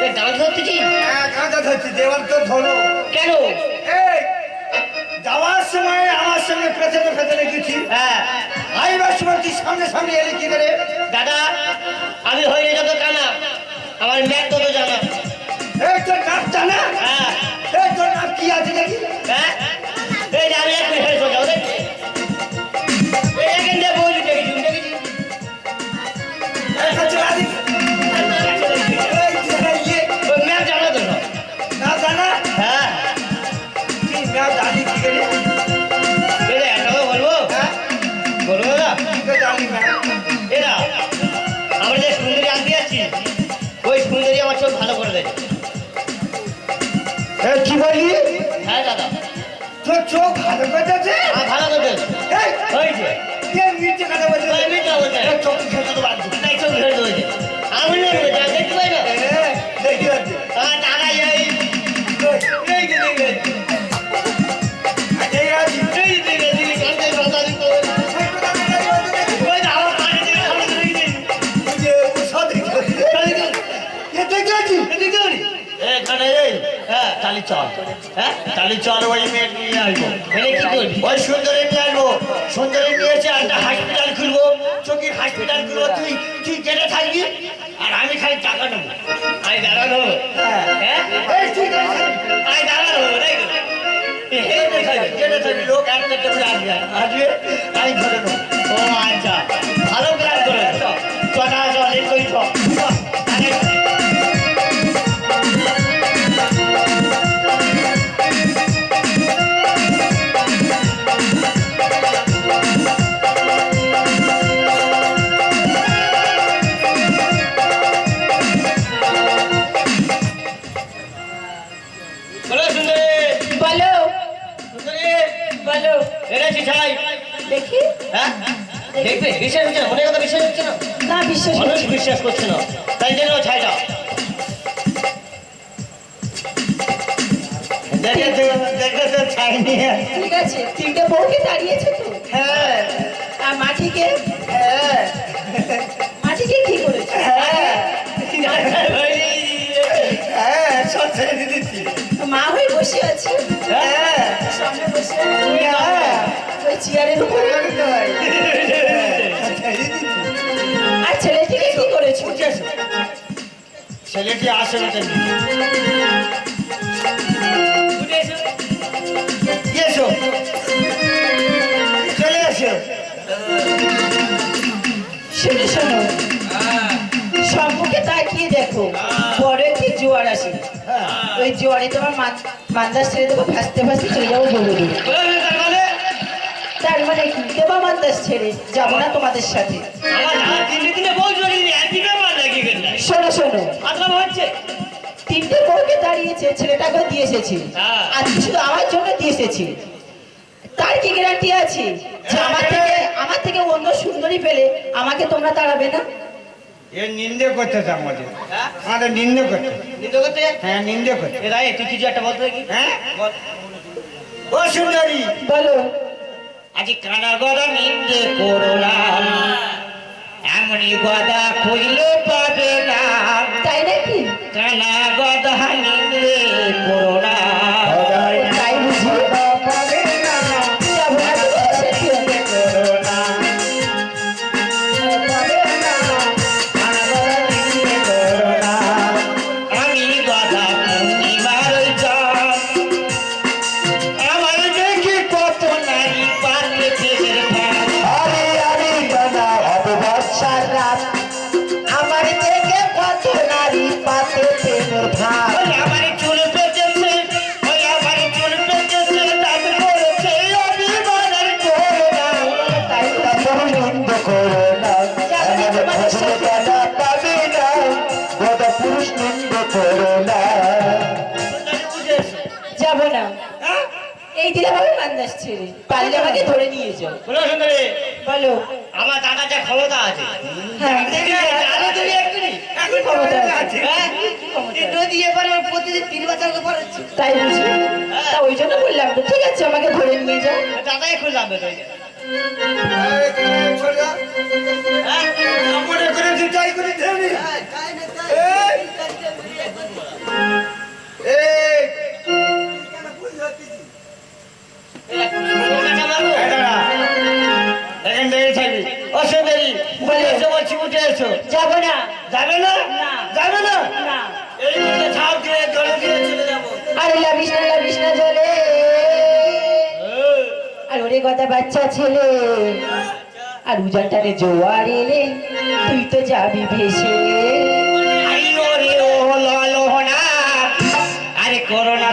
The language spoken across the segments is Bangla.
গান ধরতেছি হ্যাঁ কাঁচা ধরছি দেওয়াল তো ধরো। কেন? এই যাওয়ার সময় আমার সঙ্গে পেছনে পেছনে গেছি। হ্যাঁ। আইবার সময় তুই সামনে সামনে এলি কি করে? দাদা আমি হইলে যত কানা। আমার ম্যাট তত জানা। এই তোর নাম জানা? হ্যাঁ। এই তোর নাম কি আছে দেখি? হ্যাঁ? এই আমি সোজা ওদের বললি হ্যাঁ দাদা। তোর চোখ ভালো করতেছে আমার ভালো করে এই ওই যে। কে মিথ্যে কথা বলছে? ওই মিথ্যা বলছে। চোখ খেতে তো বাদ তাই চোখ আমি না দেখতে পাই না। দেখতে আছে চল। হ্যাঁ, তালি চল, ওই মেয়ে নিয়ে আসব। এনে কি করবি? ওই সুন্দরী নিয়ে আসব। সুন্দরী নিয়ে এসে একটা হাসপাতাল খুলবো। চোখের হাসপাতাল খুলবো। তুই তুই কেটে থাকবি? আর আমি খালি টাকা নেব। আমি দাঁড়ানো হ্যাঁ। ঠিক আমি দাঁড়ানো তাই কেটে থাকবি লোক এক কেটে আসবে। আসবে? আমি ধরে নেব। দেখবে বিশ্বাস হচ্ছে না মনের কথা বিশ্বাস হচ্ছে না? না বিশ্বাস মানুষ বিশ্বাস করছে না। তাই জন্য ছাইটা। দেখে তো দেখে তো ছাই নিয়ে আসছে। ঠিক আছে তিনটে বউকে দাঁড়িয়েছে তো? হ্যাঁ। আর মাটিকে? হ্যাঁ। মাটিকে কি করেছে? হ্যাঁ। হ্যাঁ সব ছেড়ে মা হয়ে বসে আছে? হ্যাঁ। সামনে বসে হ্যাঁ। ওই চেয়ারের উপরে। ছেলেটি আসে না। এসো। চলে এসো। শোনো শোনো। সম্মুখে তাকিয়ে দেখো বড় একটি জোয়ার আসে। হ্যাঁ। ওই জোয়ারে তোমার মা- ছেড়ে দেবো ভাসতে ভাসতে চলে যাব বলে দিই। তার মানে? মানে দেবা মান্দাস ছেড়ে যাব না তোমাদের সাথে। আমার দিনে বউ হচ্ছে? তিনটে বউকে দাঁড়িয়েছে ছেলেটাকে দিয়ে এসেছি হ্যাঁ। আর শুধু আমার জন্য দিয়ে এসেছি তার কি গ্যারান্টি আছে যে আমার থেকে আমার থেকে অন্য সুন্দরী পেলে আমাকে তোমরা তাড়াবে না এ নিন্দে করতেছে আমাদের হ্যাঁ? আমাদের নিন্দে করতে নিতে করতে? হ্যাঁ নিন্দে করতে এ রায়ে, তুই কিছু একটা বলতে। হ্যাঁ বল। ও সুন্দরী বলো আজ কানা গদা নিন্দে করো না এমনি গদা খুঁজলে পাবে না। তাই নাকি? কানা গদা নিলে করো মান্দাস পারলে আমাকে ধরে নিয়ে যাও। বলো সুন্দরী, বলো। আমার দাদা যা ক্ষমতা আছে। হ্যাঁ? হ্যাঁ? তাই বুঝি তা ওই জন্য বললাম তো ঠিক আছে আমাকে ধরে নিয়ে যাও। দাদাই খুঁজে গেছো যাব না। যাবে না। যাবে না? এই দিকে ঝাঁপ দিয়ে জলে দিয়ে চলে আরে না লাভিস না জলে। হ্যাঁ। আর ওরে কথা বাচ্চা ছেলে। আর উজানটারে জোয়ারে রে তুই তো যাবি ভেসে। আরে করোনা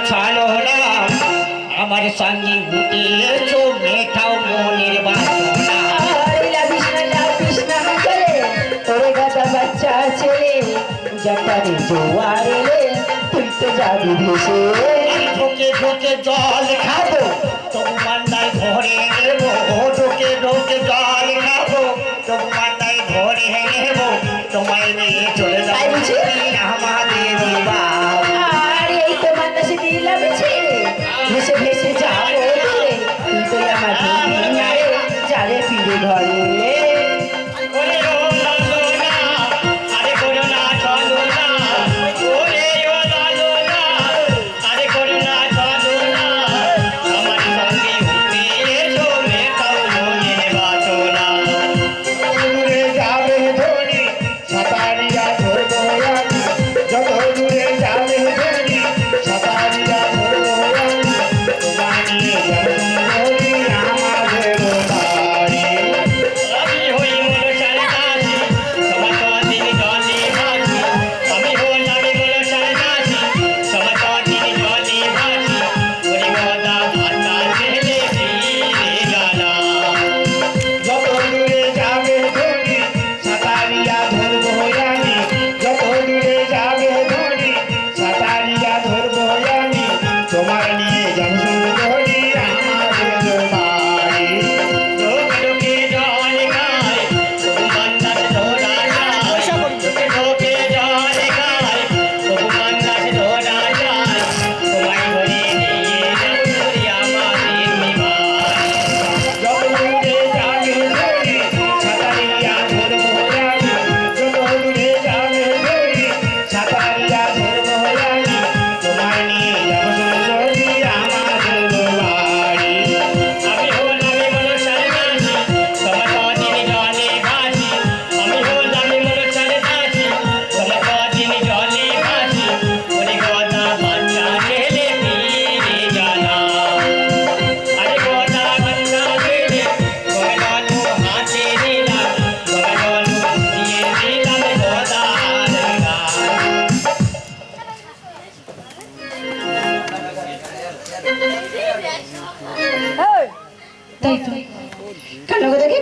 আমার সঙ্গে উঠিয়েছো মেঠাও মনের বাসা চাকারে জোয়ার রে, তুই তো যাবি ভেসে ঢোকে ঢোকে জল খাব তবু মান্দায় ভরে দেবো ঢোকে ঢোকে জল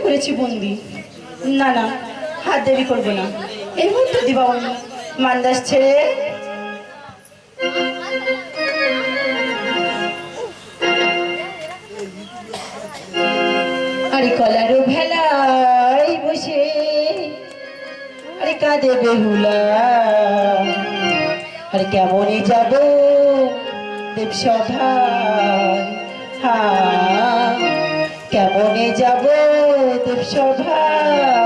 করেছি বন্দি। না না, হাত দেরি করব না। এই মুহূর্তে দিবাবনি মান্দাস ছেড়ে আরে কলারো ভেলাই বসে, আরে কাঁদে বেহুলা। আরে কেমনে যাব দেব সভায়? হা, কেমনে যাব দেব শোভা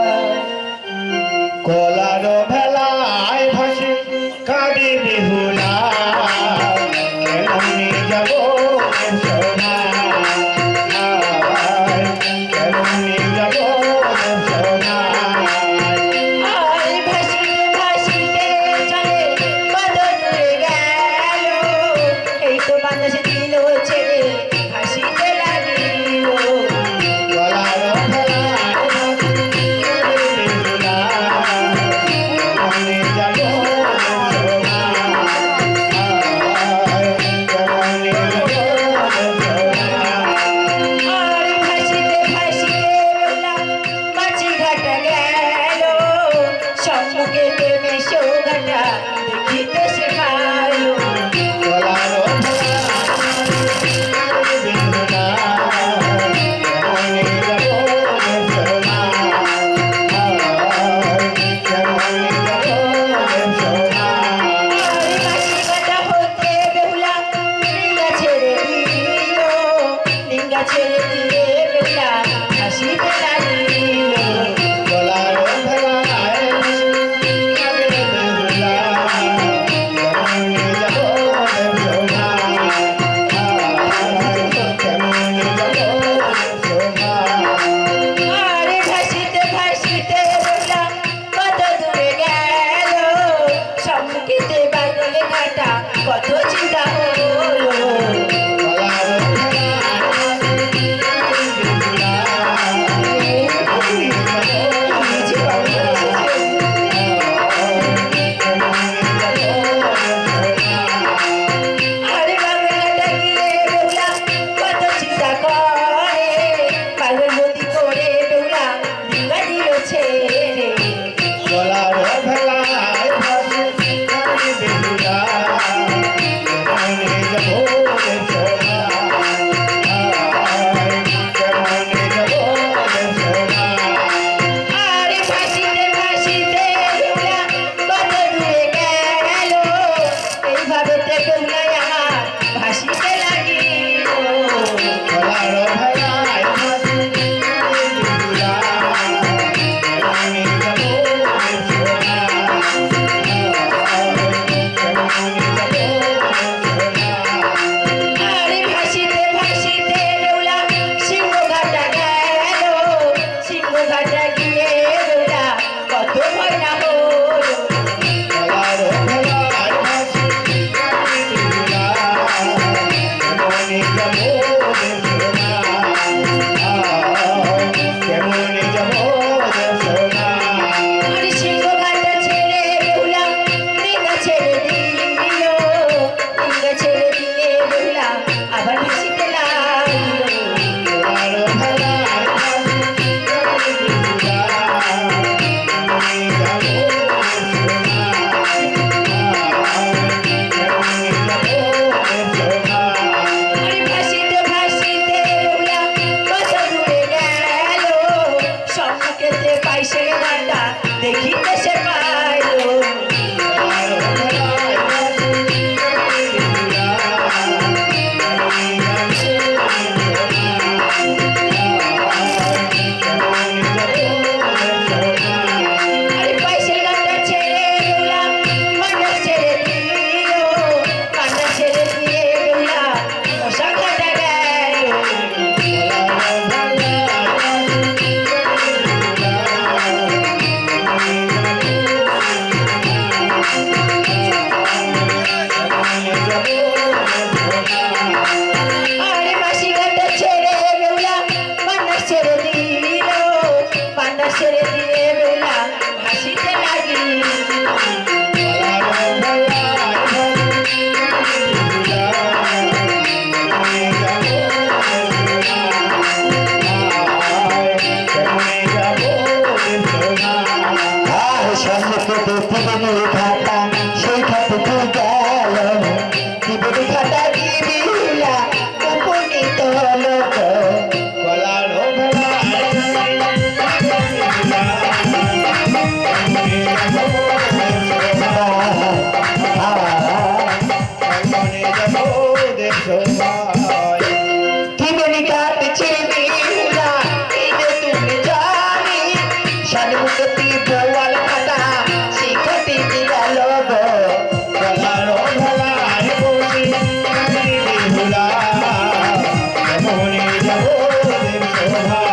ประธาน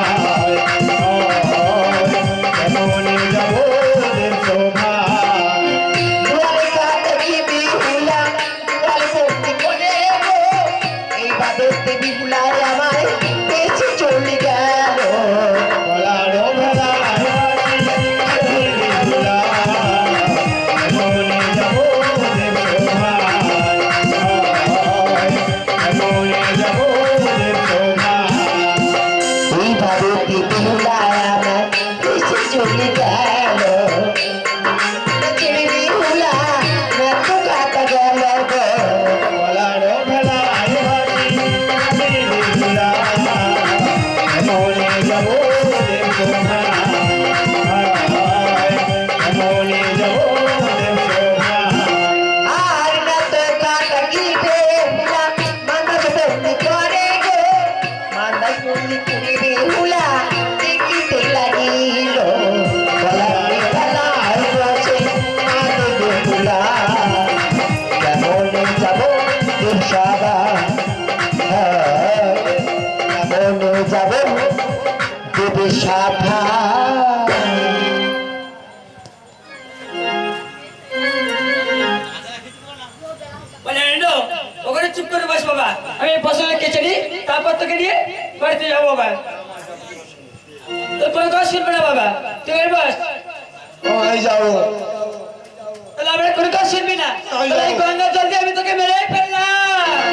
গঙ্গা জল আমি তোকে মেরে ফেললাম।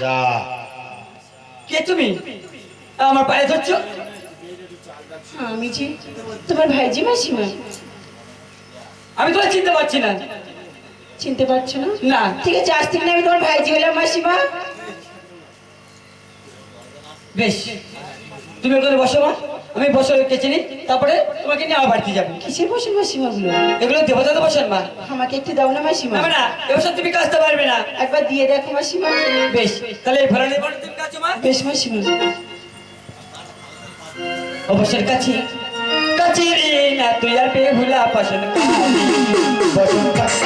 যা। কে তুমি? আমার পায়ে ধরছো? আমি যে তোমার ভাইজি মাসিমা। আমি তোরা চিনতে পারছি না। চিনতে পারছ না? না। ঠিক আছে আজ থেকে আমি তোমার ভাইজি হলাম মাসিমা। বেশ। তুমি ওখানে বসো মা। আমি বসে কেচে নিই তারপরে তোমাকে নিয়ে আমার বাড়িতে যাব। কিসের বসে মাসিমা গুলো এগুলো দেবতা বসেন মা। আমাকে একটু দাও না মাসিমা। না না এবছর তুমি কাজতে পারবে না। একবার দিয়ে দেখো মাসিমা। বেশ তাহলে এই তুমি কাছো মা। বেশ মাসিমা। অবসর কাছে কাছে রে না তুই আর পেয়ে ভুলা পাশন পাশন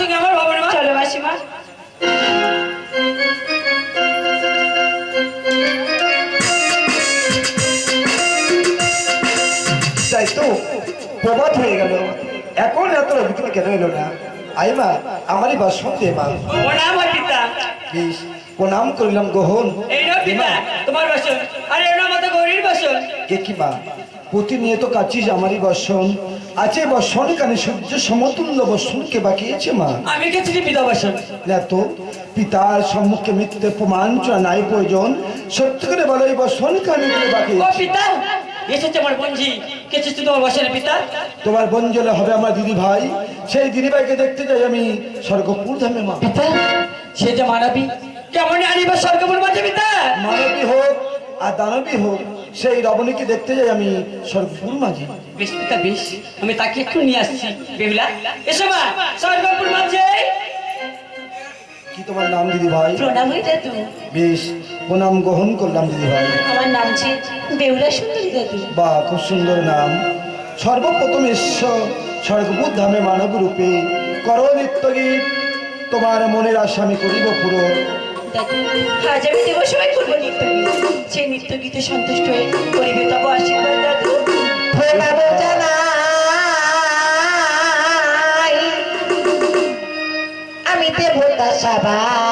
সঙ্গে আমার বাবার মা? চলো মাসিমা তাই তো প্রবাদ হয়ে গেল। এখন এত অভিজ্ঞতা কেন এলো না? আই মা আমারই বা সত্যি মা। প্রণাম পিতা। বেশ প্রণাম করিলাম গ্রহণ এই নাও পিতা তোমার বাসন। আরে নাও মাতা গৌরীর বাসন। কে কি মা? প্রতিনিয়ত কাছিস আমারই বর্ষণ আছে বর্ষণ কানে সূর্য সমতুল্য বর্ষণকে বাকিয়েছে মা। আমি গেছি পিতা বাসন না তো পিতার সম্মুখে মৃত্যুর প্রমাণ নাই প্রয়োজন। সত্য করে বলো এই বর্ষণ কানে ও পিতা এসেছে আমার বঞ্জি। কেছে তোমার বাসনে পিতা? তোমার বঞ্জলে হবে আমার দিদি ভাই। সেই দিদি ভাইকে দেখতে যাই আমি স্বর্গপুর ধামে মা। পিতা সে যে মানবী কেমন স্বর্গপুর মাঝে পিতা? মানবী হোক আর দানবী হোক সেই রমণীকে দেখতে যাই আমি স্বর্গপুর মাঝে। বেশ পিতা বেশ আমি তাকে একটু নিয়ে আসছি। বেবলা এসো মা মাঝে। কি তোমার নাম দিদি ভাই প্রণাম হয়ে দাদু বেশ প্রণাম গ্রহণ করলাম দিদি ভাই আমার নাম যে বেউলা সুন্দরী দাদু। বা খুব সুন্দর নাম। সর্বপ্রথম ঈশ্বর স্বর্গপুর ধামে মানব রূপে। কর নিত্য গীত। তোমার মনের আশা আমি করিব পুরো আজ আমি দেব সবাই করব নৃত্য গীত। সেই নৃত্য গীতে সন্তুষ্ট হয়ে করিবে তব আশীর্বাদ দাদু। প্রণাম জানাই। আমি দেবতা সবাই।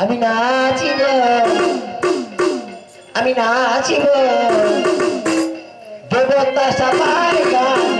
আমি নাচিব আমি নাচিব দেবতা সাপার গান।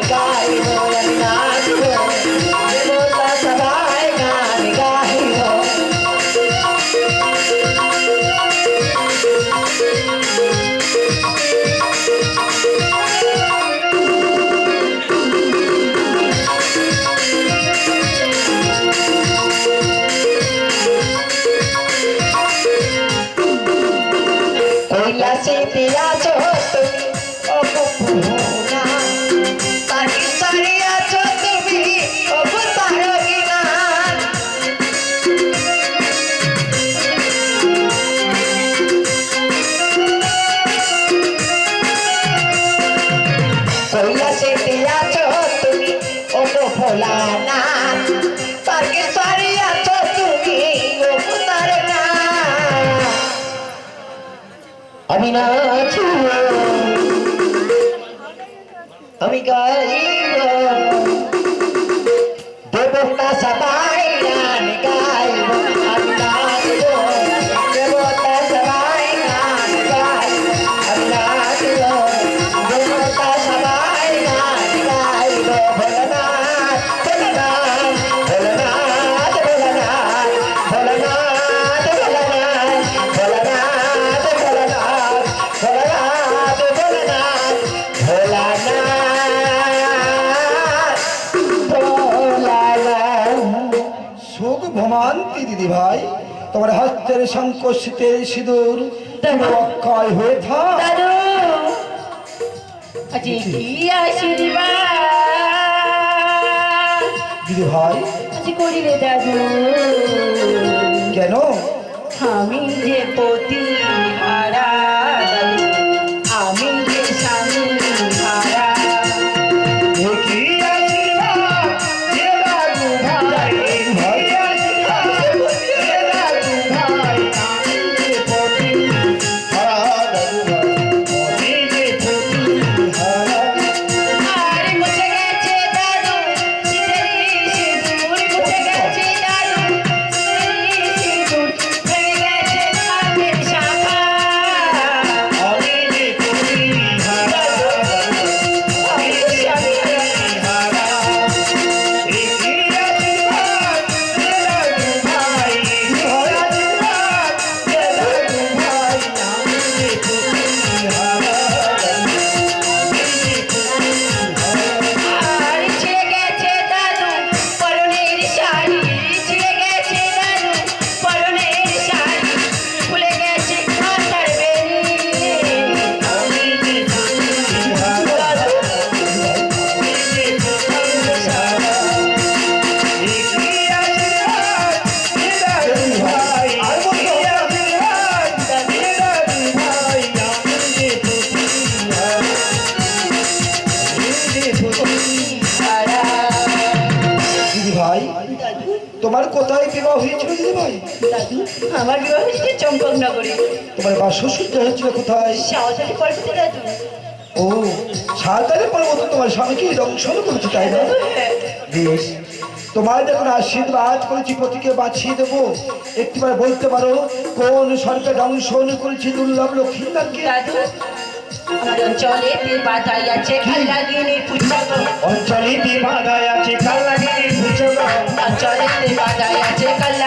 আমি নাচিব আমি গাইব। দেবতা সবাই দিদি ভাই তোমার হস্তের সংকোচিতে সিঁদুর অক্ষয় হয়ে থাক দিদি। ভাই। কেন? আমি যে পতি তোমার কোথায় বিবাহ হয়েছিল দিদি ভাই? দাদু আমার বিবাহ হয়েছে চম্পকনগরে। তোমার বাসসূত্র হয়েছিল কোথায়? সাঁওতালি পর্বতে দাদু। ও সাঁতারে পর্বত তোমার স্বামীকে দংশন করেছে তাই না? বেশ। তোমার যখন আশীর্বাদ করেছি পতিকে বাঁচিয়ে দেবো। একটিবার বলতে পারো কোন সরকার দংশন করেছি দুর্লভ লক্ষ্মীদানকে দাদু আমার অঞ্চলে বাধাই আছে খাল্লাগিনী পুস্তক অঞ্চলে বিবাদায় আছে কাল্লাগিনী কাঁচা বাজায় আছে কাল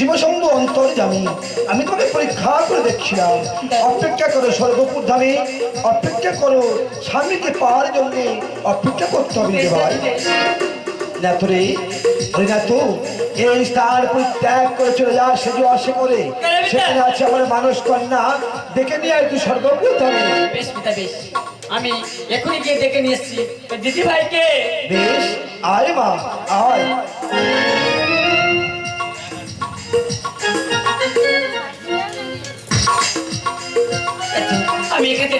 শিবশম্ভু অন্তর জামি আমি তোকে পরীক্ষা করে দেখছিলাম। অপেক্ষা করো সর্বপুর ধামে অপেক্ষা করো স্বামীকে পাওয়ার জন্য অপেক্ষা করতে হবে ভাই না তো রে না তো এই স্থান পরিত্যাগ করে চলে যা সে যে আসে করে সেখানে আছে আমার মানুষ কন্যা দেখে নিয়ে তুই সর্বপুর ধামে বেশ বেশ। আমি এখনই গিয়ে ডেকে নিয়ে এসছি। দিদি ভাইকে বেশ আয় মা আয়।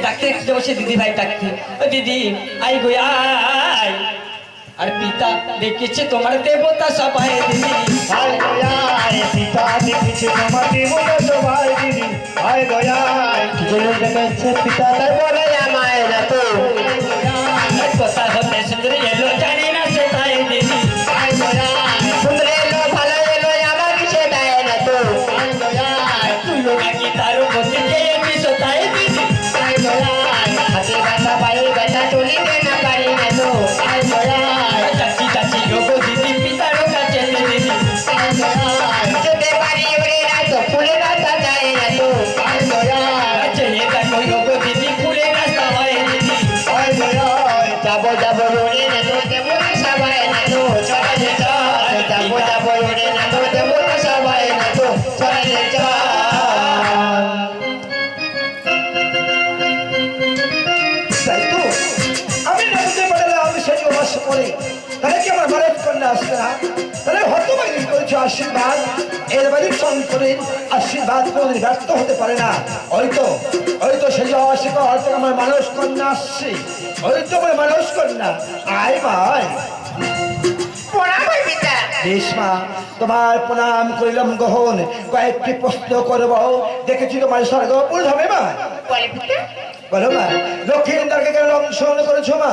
ডাকতে ডাকতে বসে দিদি ভাই ডাকতে ও দিদি আই গো আই আর পিতা দেখেছে তোমার দেবতা সবাই দিদি। আয় দয়ায় পিতা দেখেছে তোমার দেবতা সবাই দিদি। আই দয়ায় জন্য দেখেছে পিতা? তার বলে যাব যাব রোড়ে নাচো দেবো সবাই নাচো সবাই চল যাব যাব রোড়ে নাচো দেবো সবাই নাচো সবাই আশীর্বাদ। এর বাড়ি শঙ্করের আশীর্বাদ কোনদিন ব্যর্থ হতে পারে না। হয়তো হয়তো সেই অশিক হয়তো আমার মানুষ কন্যা আসছে। ওই তোমার মানুষ মানুষ না। আয় ভাই প্রণাম হয় পিতা। বেশ মা তোমার প্রণাম করিলাম গ্রহণ কয়েকটি প্রশ্ন করব। দেখেছি তোমার স্বর্গ পূর্ণ হবে মা? বলো মা লক্ষ্মীন্দারকে কেন অংশগ্রহণ করেছ মা?